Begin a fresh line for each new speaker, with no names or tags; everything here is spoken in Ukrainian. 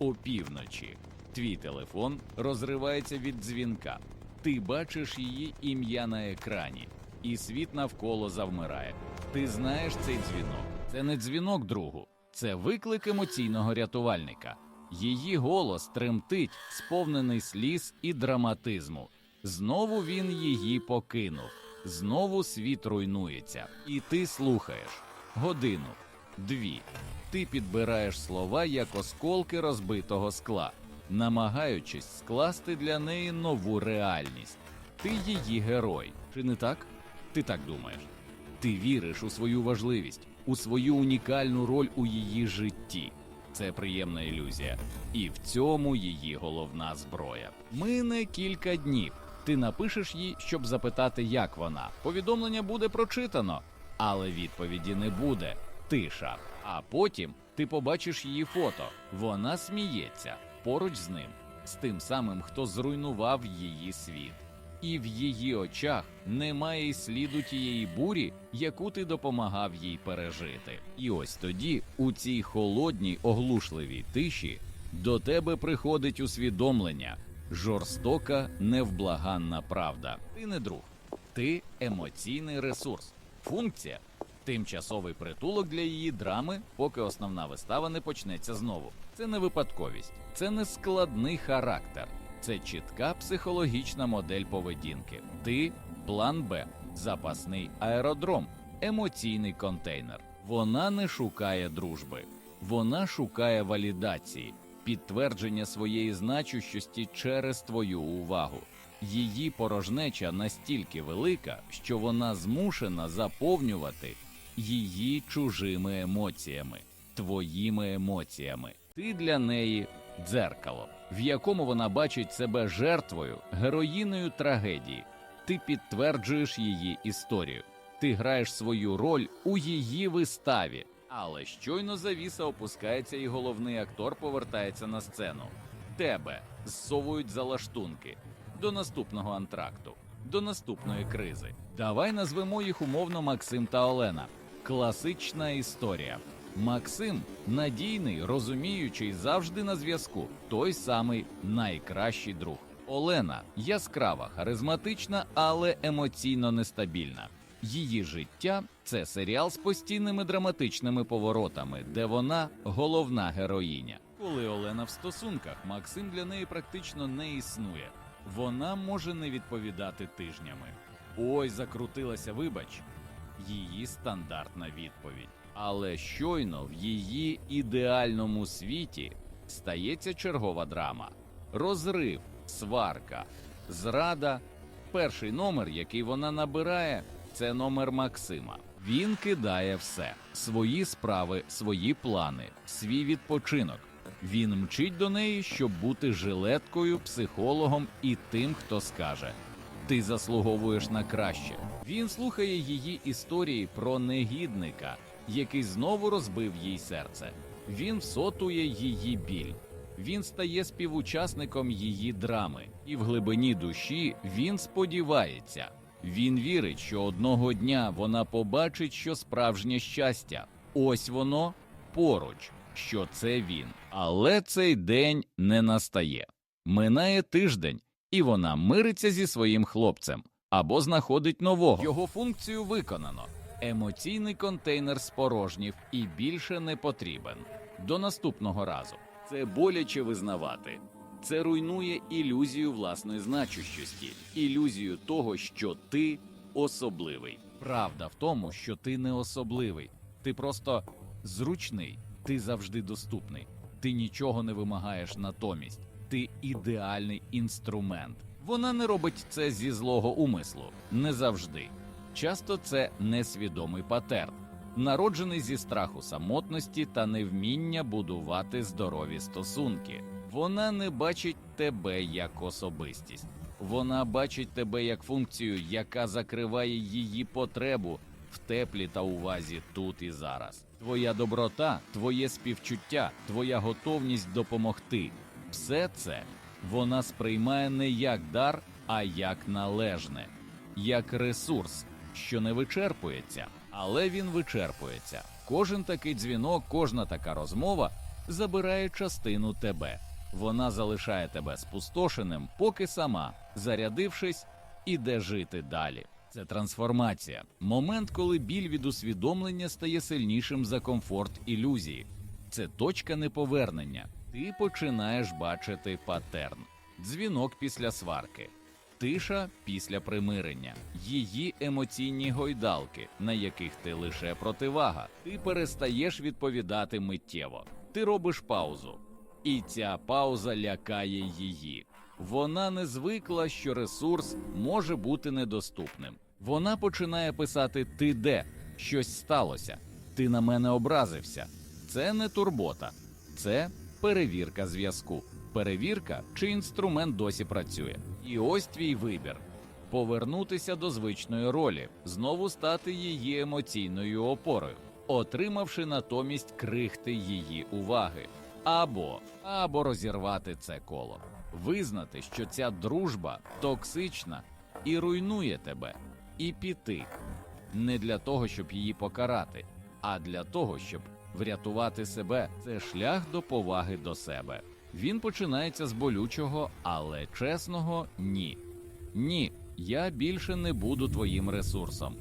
опівночі. Твій телефон розривається від дзвінка. Ти бачиш її ім'я на екрані, і світ навколо завмирає. Ти знаєш цей дзвінок. Це не дзвінок другу, це виклик емоційного рятувальника. Її голос тремтить, сповнений сліз і драматизму. Знову він її покинув. Знову світ руйнується, і ти слухаєш годину, дві. Ти підбираєш слова як осколки розбитого скла, намагаючись скласти для неї нову реальність. Ти її герой, чи не так? Ти так думаєш. Ти віриш у свою важливість, у свою унікальну роль у її житті. Це приємна ілюзія, і в цьому її головна зброя. Мине кілька днів. Ти напишеш їй, щоб запитати, як вона. Повідомлення буде прочитано, але відповіді не буде. Тиша. А потім ти побачиш її фото. Вона сміється поруч з ним, з тим самим, хто зруйнував її світ. І в її очах немає й сліду тієї бурі, яку ти допомагав їй пережити. І ось тоді, у цій холодній, оглушливій тиші, до тебе приходить усвідомлення жорстока, невблаганна правда. Ти не друг, ти емоційний ресурс, функція, тимчасовий притулок для її драми, поки основна вистава не почнеться знову. Це не випадковість, це не складний характер, це чітка психологічна модель поведінки. Ти план Б, запасний аеродром, емоційний контейнер. Вона не шукає дружби, вона шукає валідації, підтвердження своєї значущості через твою увагу. Її порожнеча настільки велика, що вона змушена заповнювати її чужими емоціями, твоїми емоціями. Ти для неї дзеркало, в якому вона бачить себе жертвою, героїною трагедії. Ти підтверджуєш її історію. Ти граєш свою роль у її виставі. Але щойно завіса опускається, і головний актор повертається на сцену. Тебе зсовують за лаштунки до наступного антракту, до наступної кризи. Давай назвемо їх умовно Максим та Олена. Класична історія. Максим надійний, розуміючий, завжди на зв'язку. Той самий найкращий друг. Олена яскрава, харизматична, але емоційно нестабільна. Її життя це серіал з постійними драматичними поворотами, де вона головна героїня. Коли Олена в стосунках, Максим для неї практично не існує. Вона може не відповідати тижнями. Ой, закрутилася, вибач. Її стандартна відповідь. Але щойно в її ідеальному світі стається чергова драма: розрив, сварка, зрада. Перший номер, який вона набирає, це номер Максима. Він кидає все: свої справи, свої плани, свій відпочинок. Він мчить до неї, щоб бути жилеткою, психологом і тим, хто скаже: Ти заслуговуєш на краще. Він слухає її історії про негідника, який знову розбив їй серце. Він всотує її біль. Він стає співучасником її драми, і в глибині душі він сподівається. Він вірить, що одного дня вона побачить, що справжнє щастя. Ось воно поруч, що це він. Але цей день не настає. Минає тиждень, і вона мириться зі своїм хлопцем або знаходить нового. Його функцію виконано. Емоційний контейнер спорожнів і більше не потрібен. До наступного разу. Це боляче визнавати. Це руйнує ілюзію власної значущості, ілюзію того, що ти особливий. Правда в тому, що ти не особливий. Ти просто зручний, ти завжди доступний. Ти нічого не вимагаєш натомість. Ти ідеальний інструмент. Вона не робить це зі злого умислу, не завжди. Часто це несвідомий патерн, народжений зі страху самотності та невміння будувати здорові стосунки. Вона не бачить тебе як особистість. Вона бачить тебе як функцію, яка закриває її потребу в теплі та увазі тут і зараз. Твоя доброта, твоє співчуття, твоя готовність допомогти все це вона сприймає не як дар, а як належне, як ресурс, що не вичерпується, але він вичерпується. Кожен такий дзвінок, кожна така розмова забирає частину тебе. Вона залишає тебе спустошеним, поки сама, зарядившись, іде жити далі. Це трансформація. Момент, коли біль від усвідомлення стає сильнішим за комфорт ілюзії. Це точка неповернення. Ти починаєш бачити патерн. Дзвінок після сварки, тиша після примирення, її емоційні гойдалки, на яких ти лише противага. Ти перестаєш відповідати миттєво. Ти робиш паузу. І ця пауза лякає її. Вона не звикла, що ресурс може бути недоступним. Вона починає писати Ти де? Щось сталося. Ти на мене образився. Це не турбота, це перевірка зв'язку. Перевірка, чи інструмент досі працює. І ось твій вибір: повернутися до звичної ролі, знову стати її емоційною опорою, отримавши натомість крихти її уваги, або або розірвати це коло, визнати, що ця дружба токсична і руйнує тебе, і піти. Не для того, щоб її покарати, а для того, щоб врятувати себе. Це шлях до поваги до себе. Він починається з болючого, але чесного ні. Ні, я більше не буду твоїм ресурсом.